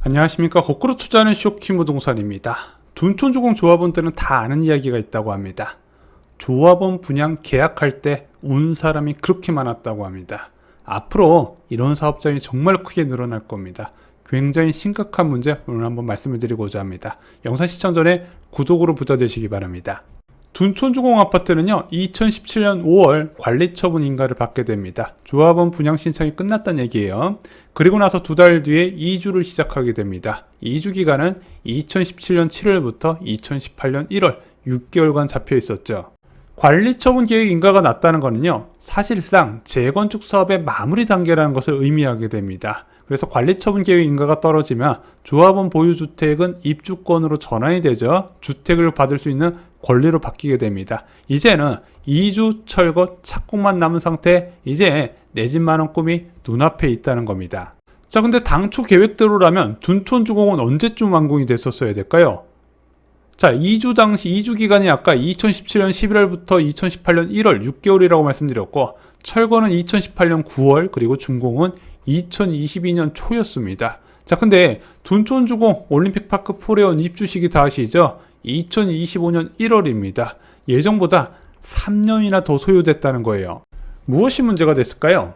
안녕하십니까 거꾸로 투자하는 쇼킹 부동산입니다. 둔촌주공 조합원 들은 다 아는 이야기가 있다고 합니다. 조합원 분양 계약할 때 운 사람이 그렇게 많았다고 합니다. 앞으로 이런 사업장이 정말 크게 늘어날 겁니다. 굉장히 심각한 문제 오늘 한번 말씀을 드리고자 합니다. 영상 시청 전에 구독으로 부자 되시기 바랍니다. 둔촌주공 아파트는요, 2017년 5월 관리처분 인가를 받게 됩니다. 조합원 분양 신청이 끝났다는 얘기예요. 그리고 나서 두 달 뒤에 이주를 시작하게 됩니다. 이주 기간은 2017년 7월부터 2018년 1월 6개월간 잡혀 있었죠. 관리처분 계획 인가가 났다는 것은요, 사실상 재건축 사업의 마무리 단계라는 것을 의미하게 됩니다. 그래서 관리처분 계획 인가가 떨어지면 조합원 보유 주택은 입주권으로 전환이 되죠. 주택을 받을 수 있는 권리로 바뀌게 됩니다. 이제는 이주 철거 착공만 남은 상태, 이제 내 집 마련 꿈이 눈앞에 있다는 겁니다. 자, 근데 당초 계획대로라면 둔촌주공은 언제쯤 완공이 됐었어야 될까요? 자, 2주 당시 2주 기간이 아까 2017년 11월부터 2018년 1월 6개월이라고 말씀드렸고 철거는 2018년 9월 그리고 준공은 2022년 초였습니다. 자, 근데 둔촌주공 올림픽파크 포레온 입주식이 다시죠. 2025년 1월입니다. 예정보다 3년이나 더 소요됐다는 거예요. 무엇이 문제가 됐을까요?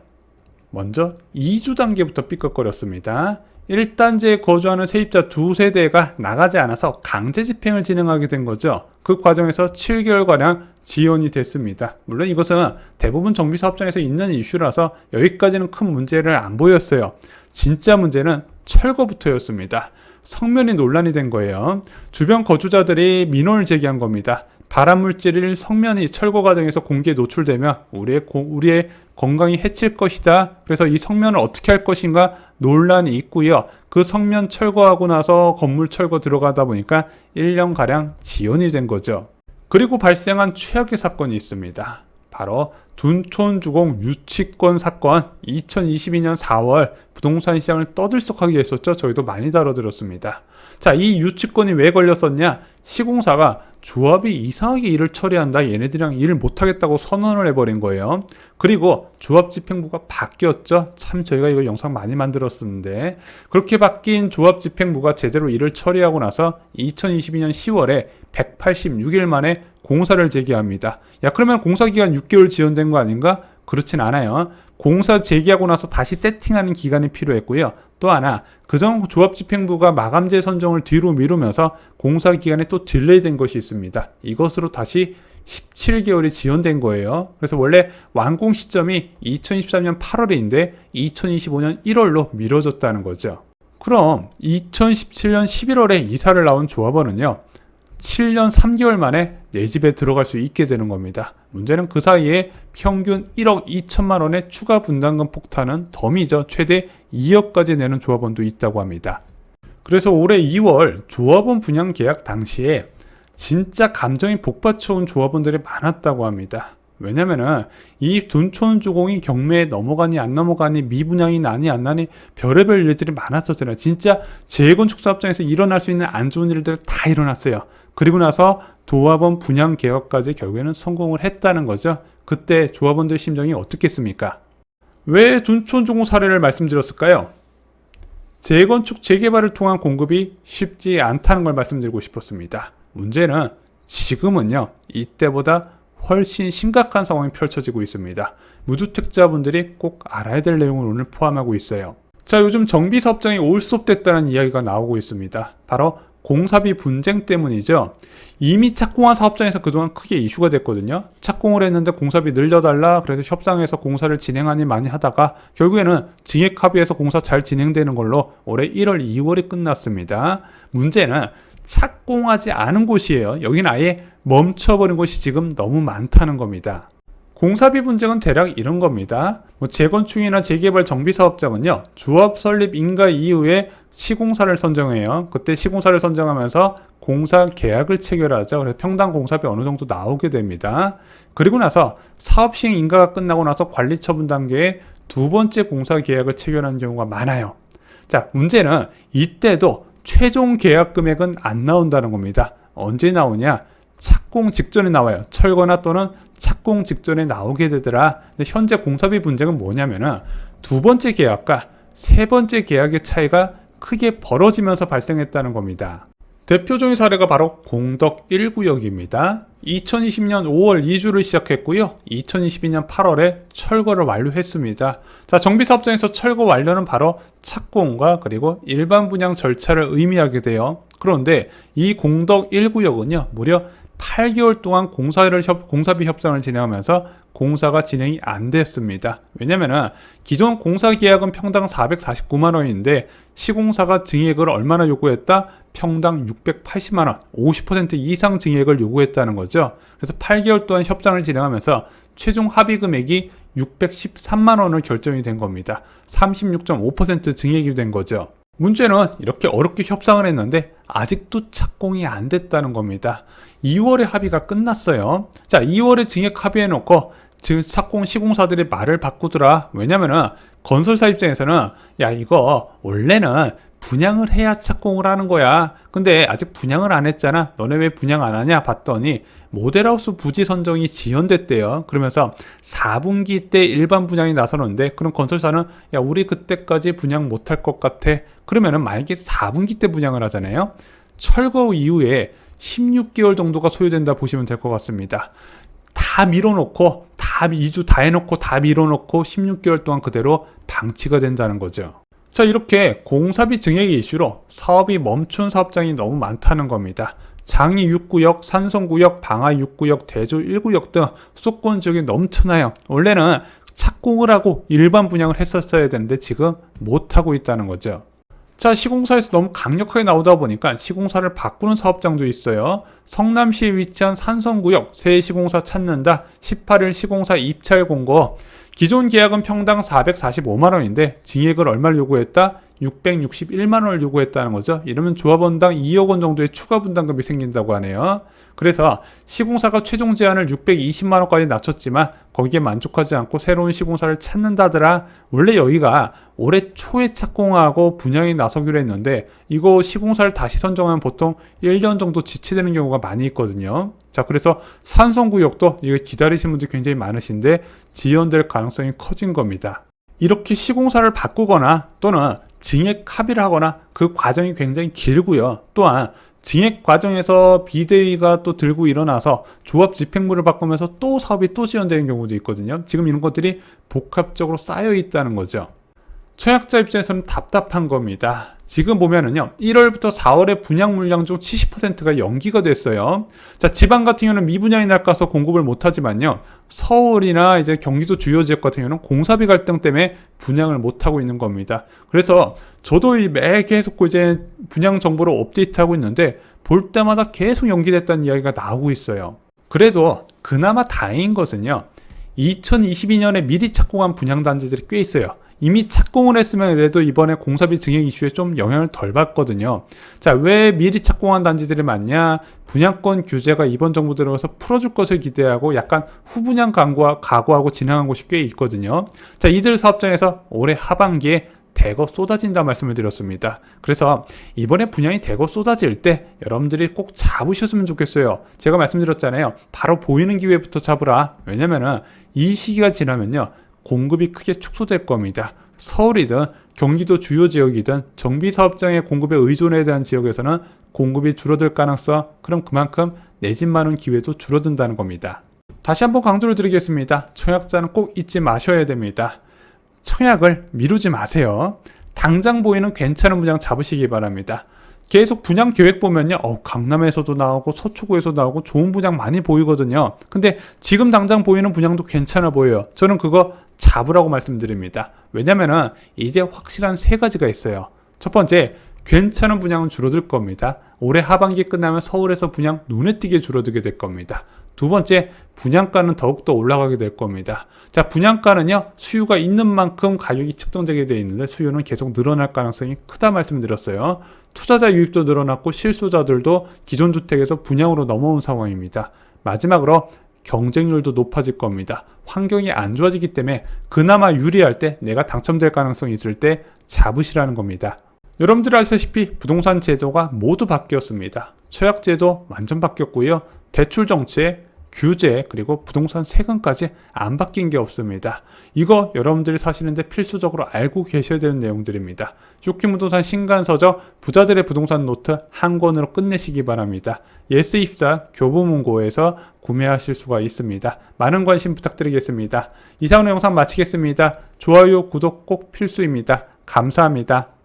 먼저 2주 단계부터 삐걱거렸습니다. 1단지에 거주하는 세입자 두 세대가 나가지 않아서 강제 집행을 진행하게 된 거죠. 그 과정에서 7개월가량 지연이 됐습니다. 물론 이것은 대부분 정비 사업장에서 있는 이슈라서 여기까지는 큰 문제를 안 보였어요. 진짜 문제는 철거부터였습니다. 성면이 논란이 된 거예요. 주변 거주자들이 민원을 제기한 겁니다. 발암물질을 성면이 철거 과정에서 공기에 노출되면 우리의, 고- 우리의 건강이 해칠 것이다. 그래서 이 성면을 어떻게 할 것인가 논란이 있고요. 그 성면 철거하고 나서 건물 철거 들어가다 보니까 1년가량 지연이 된 거죠. 그리고 발생한 최악의 사건이 있습니다. 바로 둔촌주공 유치권 사건 2022년 4월 부동산 시장을 떠들썩하게 했었죠. 저희도 많이 다뤄드렸습니다. 자, 이 유치권이 왜 걸렸었냐? 시공사가 조합이 이상하게 일을 처리한다. 얘네들이랑 일을 못하겠다고 선언을 해버린 거예요. 그리고 조합 집행부가 바뀌었죠. 참 저희가 이거 영상 많이 만들었었는데 그렇게 바뀐 조합 집행부가 제대로 일을 처리하고 나서 2022년 10월에 186일 만에 공사를 재개합니다. 야 그러면 공사 기간 6개월 지연된 거 아닌가? 그렇진 않아요. 공사 재개하고 나서 다시 세팅하는 기간이 필요했고요. 또 하나 그전 조합 집행부가 마감재 선정을 뒤로 미루면서 공사 기간이 또 딜레이된 것이 있습니다. 이것으로 다시 17개월이 지연된 거예요. 그래서 원래 완공 시점이 2023년 8월인데 2025년 1월로 미뤄졌다는 거죠. 그럼 2017년 11월에 이사를 나온 조합원은요. 7년 3개월 만에 내 집에 들어갈 수 있게 되는 겁니다. 문제는 그 사이에 평균 1억 2천만 원의 추가 분담금 폭탄은 덤이죠. 최대 2억까지 내는 조합원도 있다고 합니다. 그래서 올해 2월 조합원 분양 계약 당시에 진짜 감정이 복받쳐온 조합원들이 많았다고 합니다. 왜냐면은 이 둔촌 주공이 경매에 넘어가니 안 넘어가니 미분양이 나니 안 나니 별의별 일들이 많았었잖아요. 진짜 재건축 사업장에서 일어날 수 있는 안 좋은 일들 다 일어났어요. 그리고 나서 조합원 분양 개혁까지 결국에는 성공을 했다는 거죠. 그때 조합원들 심정이 어떻겠습니까? 왜 둔촌 주공 사례를 말씀드렸을까요? 재건축 재개발을 통한 공급이 쉽지 않다는 걸 말씀드리고 싶었습니다. 문제는 지금은요, 이때보다 훨씬 심각한 상황이 펼쳐지고 있습니다. 무주택자분들이 꼭 알아야 될 내용을 오늘 포함하고 있어요. 자, 요즘 정비사업장이 올수업됐다는 이야기가 나오고 있습니다. 바로 공사비 분쟁 때문이죠. 이미 착공한 사업장에서 그동안 크게 이슈가 됐거든요. 착공을 했는데 공사비 늘려달라. 그래서 협상해서 공사를 진행하니 많이 하다가 결국에는 증액 합의해서 공사 잘 진행되는 걸로 올해 1월, 2월이 끝났습니다. 문제는 착공하지 않은 곳이에요. 여기는 아예 멈춰버린 곳이 지금 너무 많다는 겁니다. 공사비 분쟁은 대략 이런 겁니다. 뭐 재건축이나 재개발 정비 사업장은요. 조합 설립 인가 이후에 시공사를 선정해요. 그때 시공사를 선정하면서 공사 계약을 체결하죠. 그래서 평당 공사비 어느 정도 나오게 됩니다. 그리고 나서 사업 시행 인가가 끝나고 나서 관리 처분 단계에 두 번째 공사 계약을 체결하는 경우가 많아요. 자, 문제는 이때도 최종 계약 금액은 안 나온다는 겁니다. 언제 나오냐? 착공 직전에 나와요. 철거나 또는 착공 직전에 나오게 되더라. 근데 현재 공사비 분쟁은 뭐냐면은 두 번째 계약과 세 번째 계약의 차이가 크게 벌어지면서 발생했다는 겁니다. 대표적인 사례가 바로 공덕 1구역입니다. 2020년 5월 이주를 시작했고요. 2022년 8월에 철거를 완료했습니다. 자, 정비사업장에서 철거 완료는 바로 착공과 그리고 일반 분양 절차를 의미하게 돼요. 그런데 이 공덕 1구역은요, 무려 8개월 동안 공사를 협, 공사비 협상을 진행하면서 공사가 진행이 안 됐습니다. 왜냐면은 기존 공사 계약은 평당 449만 원인데 시공사가 증액을 얼마나 요구했다? 평당 680만 원, 50% 이상 증액을 요구했다는 거죠. 그래서 8개월 동안 협상을 진행하면서 최종 합의 금액이 613만 원을 결정이 된 겁니다. 36.5% 증액이 된 거죠. 문제는 이렇게 어렵게 협상을 했는데 아직도 착공이 안 됐다는 겁니다. 2월에 합의가 끝났어요. 자, 2월에 증액 합의해놓고 지금 착공 시공사들이 말을 바꾸더라. 왜냐면은 건설사 입장에서는 야 이거 원래는 분양을 해야 착공을 하는 거야. 근데 아직 분양을 안 했잖아. 너네 왜 분양 안 하냐? 봤더니 모델하우스 부지 선정이 지연됐대요. 그러면서 4분기 때 일반 분양이 나서는데 그럼 건설사는 야 우리 그때까지 분양 못 할 것 같아. 그러면은 만약에 4분기 때 분양을 하잖아요. 철거 이후에 16개월 정도가 소요된다 보시면 될 것 같습니다. 다 밀어놓고 다 2주 다 해놓고 다 밀어놓고 16개월 동안 그대로 방치가 된다는 거죠. 자 이렇게 공사비 증액 이슈로 사업이 멈춘 사업장이 너무 많다는 겁니다. 장이 6구역, 산성구역, 방화 6구역, 대조 1구역 등 수도권 지역이 넘쳐나요. 원래는 착공을 하고 일반 분양을 했었어야 되는데 지금 못하고 있다는 거죠. 자, 시공사에서 너무 강력하게 나오다 보니까 시공사를 바꾸는 사업장도 있어요. 성남시에 위치한 산성구역 새 시공사 찾는다. 18일 시공사 입찰 공고. 기존 계약은 평당 445만 원인데 증액을 얼마를 요구했다? 661만 원을 요구했다는 거죠. 이러면 조합원당 2억 원 정도의 추가 분담금이 생긴다고 하네요. 그래서 시공사가 최종 제한을 620만 원까지 낮췄지만 거기에 만족하지 않고 새로운 시공사를 찾는다더라. 원래 여기가 올해 초에 착공하고 분양이 나서기로 했는데 이거 시공사를 다시 선정하면 보통 1년 정도 지체되는 경우가 많이 있거든요. 자, 그래서 산성구역도 이거 기다리시는 분들이 굉장히 많으신데 지연될 가능성이 커진 겁니다. 이렇게 시공사를 바꾸거나 또는 증액 합의를 하거나 그 과정이 굉장히 길고요. 또한 증액 과정에서 비대위가 또 들고 일어나서 조합 집행부를 바꾸면서 또 사업이 또 지연되는 경우도 있거든요. 지금 이런 것들이 복합적으로 쌓여 있다는 거죠. 청약자 입장에서는 답답한 겁니다. 지금 보면은요, 1월부터 4월에 분양 물량 중 70%가 연기가 됐어요. 자, 지방 같은 경우는 미분양이 날까서 공급을 못하지만요, 서울이나 이제 경기도 주요 지역 같은 경우는 공사비 갈등 때문에 분양을 못하고 있는 겁니다. 그래서 저도 이 매 계속 그 이제 분양 정보를 업데이트하고 있는데, 볼 때마다 계속 연기됐다는 이야기가 나오고 있어요. 그래도 그나마 다행인 것은요, 2022년에 미리 착공한 분양단지들이 꽤 있어요. 이미 착공을 했으면 그래도 이번에 공사비 증액 이슈에 좀 영향을 덜 받거든요. 자, 왜 미리 착공한 단지들이 많냐? 분양권 규제가 이번 정부 들어서 풀어줄 것을 기대하고 약간 후분양 강구하, 각오하고 진행한 곳이 꽤 있거든요. 자, 이들 사업장에서 올해 하반기에 대거 쏟아진다 말씀을 드렸습니다. 그래서 이번에 분양이 대거 쏟아질 때 여러분들이 꼭 잡으셨으면 좋겠어요. 제가 말씀드렸잖아요. 바로 보이는 기회부터 잡으라. 왜냐면은 이 시기가 지나면요. 공급이 크게 축소될 겁니다. 서울이든 경기도 주요 지역이든 정비 사업장의 공급에 의존해야 되는 지역에서는 공급이 줄어들 가능성, 그럼 그만큼 내 집 마는 기회도 줄어든다는 겁니다. 다시 한번 강조를 드리겠습니다. 청약자는 꼭 잊지 마셔야 됩니다. 청약을 미루지 마세요. 당장 보이는 괜찮은 분양 잡으시기 바랍니다. 계속 분양 계획 보면요. 어, 강남에서도 나오고 서초구에서 나오고 좋은 분양 많이 보이거든요. 근데 지금 당장 보이는 분양도 괜찮아 보여요. 저는 그거 잡으라고 말씀드립니다. 왜냐면은 이제 확실한 세 가지가 있어요. 첫 번째, 괜찮은 분양은 줄어들 겁니다. 올해 하반기 끝나면 서울에서 분양 눈에 띄게 줄어들게 될 겁니다. 두 번째, 분양가는 더욱더 올라가게 될 겁니다. 자, 분양가는요, 수요가 있는 만큼 가격이 측정되게 되어 있는데 수요는 계속 늘어날 가능성이 크다 말씀드렸어요. 투자자 유입도 늘어났고 실소자들도 기존 주택에서 분양으로 넘어온 상황입니다. 마지막으로 경쟁률도 높아질 겁니다. 환경이 안 좋아지기 때문에 그나마 유리할 때 내가 당첨될 가능성이 있을 때 잡으시라는 겁니다. 여러분들 아시다시피 부동산 제도가 모두 바뀌었습니다. 처약 제도 완전 바뀌었고요. 대출 정책, 규제 그리고 부동산 세금까지 안 바뀐 게 없습니다. 이거 여러분들이 사시는데 필수적으로 알고 계셔야 되는 내용들입니다. 쇼킹 부동산 신간서적 부자들의 부동산 노트 한 권으로 끝내시기 바랍니다. 예스24 교보문고에서 구매하실 수가 있습니다. 많은 관심 부탁드리겠습니다. 이상으로 영상 마치겠습니다. 좋아요, 구독 꼭 필수입니다. 감사합니다.